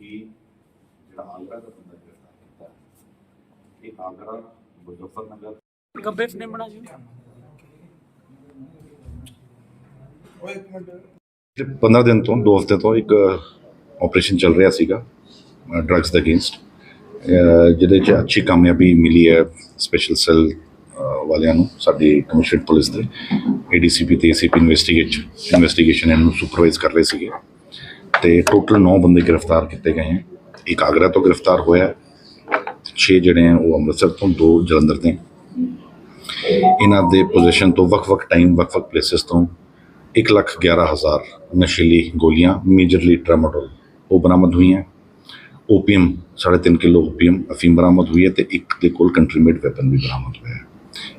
ਕਿ ਜਿਹੜਾ ਆਗਰਾ ਦਾ ਬੰਦਾ ਗ੍ਰਿਫਤਾਰ ਕੀਤਾ ਇਹ ਆਗਰਾ ਮੁਜ਼ੱਫਰਨਗਰ ਗੱਬੇ ਫਨੇ ਬਣਾ ਜੀ? ਪਿਛਲੇ 15 ਦਿਨ ਤੋਂ 2 ਹਫ਼ਤੇ ਤੋਂ ਇੱਕ ਆਪਰੇਸ਼ਨ ਚੱਲ ਰਿਹਾ ਸੀਗਾ ਡਰੱਗਸ ਦੇ ਅਗੇਂਸਟ ਜਿਹਦੇ 'ਚ ਅੱਛੀ ਕਾਮਯਾਬੀ ਮਿਲੀ ਹੈ ਸਪੈਸ਼ਲ ਸੈੱਲ ਵਾਲਿਆਂ ਨੂੰ ਸਾਡੀ ਕਮਿਸ਼ਨਡ ਪੁਲਿਸ ਦੇ ਏਡੀਸੀਪੀ ਤੇ ਏਸੀਪੀ ਇਨਵੈਸਟੀਗੇਟ ਇਨਵੈਸਟੀਗੇਸ਼ਨ ਇਹਨੂੰ ਸੁਪਰਵਾਈਜ਼ ਕਰ ਰਹੇ ਸੀਗੇ। ਤੇ ਟੋਟਲ 9 ਬੰਦੇ ਗ੍ਰਿਫਤਾਰ ਕੀਤੇ ਗਏ ਹਨ ਇੱਕ ਆਗਰਾ ਤੋਂ ਗ੍ਰਿਫਤਾਰ ਹੋਇਆ 6 ਜਿਹੜੇ ਹੈ ਉਹ ਅੰਮ੍ਰਿਤਸਰ ਤੋਂ, ਦੋ ਜਲੰਧਰ ਦੇ ਇਹਨਾਂ ਦੇ ਪੋਜੀਸ਼ਨ ਤੋਂ ਵੱਖ-ਵੱਖ ਟਾਈਮ ਵੱਖ-ਵੱਖ ਪਲੇਸਸ ਤੋਂ ਇੱਕ ਲੱਖ ਗਿਆਰਾਂ ਹਜ਼ਾਰ ਨਸ਼ੀਲੀ ਗੋਲੀਆਂ ਮੇਜਰਲੀ ਟਰਾਮਾਡੋਲ ਉਹ ਬਰਾਮਦ ਹੋਈਆਂ ਓਪੀਅਮ 3.5 ਕਿਲੋ ਓਪੀਅਮ ਅਫੀਮ ਬਰਾਮਦ ਹੋਈ ਹੈ ਤੇ ਇੱਕ ਦੇ ਕੋਲ ਕੰਟਰੀ ਮੇਡ ਵੈਪਨ ਵੀ ਬਰਾਮਦ ਹੋਇਆ ਹੈ।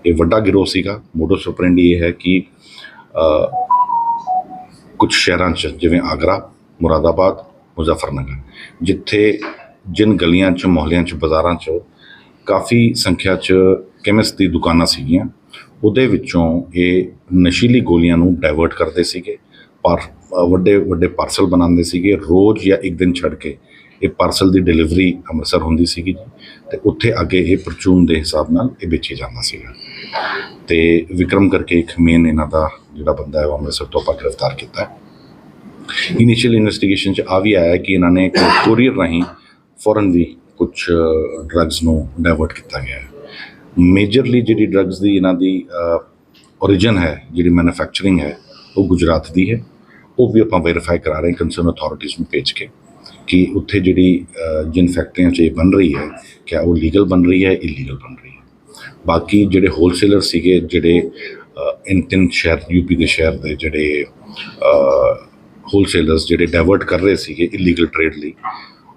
ਇਹ ਵੱਡਾ ਗਿਰੋਹ ਸੀਗਾ। ਮੋਡਸ ਆਪਰੈਂਡੀ ਇਹ ਹੈ ਕਿ ਕੁਝ ਸ਼ਹਿਰਾਂ 'ਚ, ਜਿਵੇਂ ਆਗਰਾ ਮੁਰਾਦਾਬਾਦ, ਮੁਜ਼ੱਫਰਨਗਰ, ਜਿੱਥੇ ਜਿਨ ਗਲੀਆਂ 'ਚ, ਮੁਹੱਲਿਆਂ 'ਚ, ਬਾਜ਼ਾਰਾਂ 'ਚ ਕਾਫੀ ਸੰਖਿਆ 'ਚ ਕੈਮਿਸਟ ਦੀ ਦੁਕਾਨਾਂ ਸੀਗੀਆਂ। ਉਹਦੇ ਵਿੱਚੋਂ ਇਹ ਨਸ਼ੀਲੀ ਗੋਲੀਆਂ ਨੂੰ ਡਾਇਵਰਟ ਕਰਦੇ ਸੀਗੇ। ਪਰ ਵੱਡੇ ਵੱਡੇ ਪਾਰਸਲ ਬਣਾਉਂਦੇ ਸੀਗੇ। ਰੋਜ਼ ਜਾਂ ਇੱਕ ਦਿਨ ਛੱਡ ਕੇ ਇਹ ਪਾਰਸਲ ਦੀ ਡਿਲੀਵਰੀ ਅੰਮ੍ਰਿਤਸਰ ਹੁੰਦੀ ਸੀਗੀ ਜੀ। ਤੇ ਉੱਥੇ ਅੱਗੇ ਇਹ ਪਰਚੂਨ ਦੇ ਹਿਸਾਬ ਨਾਲ ਇਹ ਵੇਚੀ ਜਾਂਦਾ ਸੀਗਾ। ਤੇ ਵਿਕਰਮ ਕਰਕੇ ਇੱਕ ਮੇਨ ਇਹਨਾਂ ਦਾ ਜਿਹੜਾ ਬੰਦਾ ਹੈ ਉਹ ਅੰਮ੍ਰਿਤਸਰ ਤੋਂ ਆਪਾਂ ਗ੍ਰਿਫਤਾਰ ਕੀਤਾ ਹੈ। ਇਨੀਸ਼ੀਅਲ ਇਨਵੈਸਟੀਗੇਸ਼ਨ ਚ ਆ ਵੀ ਆਇਆ ਕਿ ਇਹਨਾਂ ਨੇ ਕੋਰੀਅਰ ਰਾਹੀਂ ਫੋਰਨ ਵੀ ਕੁਝ ਡਰੱਗਸ ਨੂੰ ਡਾਇਵਰਟ ਕੀਤਾ ਗਿਆ ਹੈ। ਮੇਜਰਲੀ ਜਿਹੜੀ ਡਰੱਗਸ ਦੀ ਇਹਨਾਂ ਦੀ origin ਹੈ, ਜਿਹੜੀ ਮੈਨੂਫੈਕਚਰਿੰਗ ਹੈ, ਉਹ ਗੁਜਰਾਤ ਦੀ ਹੈ। ਉਹ ਵੀ ਆਪਾਂ ਵੈਰੀਫਾਈ ਕਰਾ ਰਹੇ ਕੰਸਰਨ ਅਥਾਰਟੀਜ਼ ਨੂੰ ਭੇਜ ਕੇ ਕਿ ਉੱਥੇ ਜਿਹੜੀ ਜਿਨ ਫੈਕਟਰੀਆਂ 'ਚ ਇਹ ਬਣ ਰਹੀ ਹੈ, ਕਿਆ ਉਹ ਲੀਗਲ ਬਣ ਰਹੀ ਹੈ ਇਲੀਗਲ ਬਣ ਰਹੀ ਹੈ। ਬਾਕੀ ਜਿਹੜੇ ਹੋਲਸੇਲਰ ਸੀਗੇ, ਜਿਹੜੇ ਇਨ ਤਿੰਨ ਸ਼ਹਿਰ ਯੂਪੀ ਦੇ ਸ਼ਹਿਰ ਦੇ ਜਿਹੜੇ ਹੋਲਸੇਲਰਸ ਜਿਹੜੇ ਡਾਇਵਰਟ ਕਰ ਰਹੇ ਸੀਗੇ ਇਲੀਗਲ ਟ੍ਰੇਡ ਲਈ,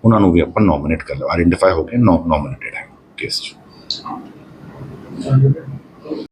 ਉਹਨਾਂ ਨੂੰ ਵੀ ਆਪਾਂ ਨੋਮੀਨੇਟ ਕਰ ਲਿਆ। ਆਇਡੈਂਟੀਫਾਈ ਹੋ ਗਏ ਨੋਮੀਨੇਟਡ ਹੈ ਕੇਸ 'ਚ।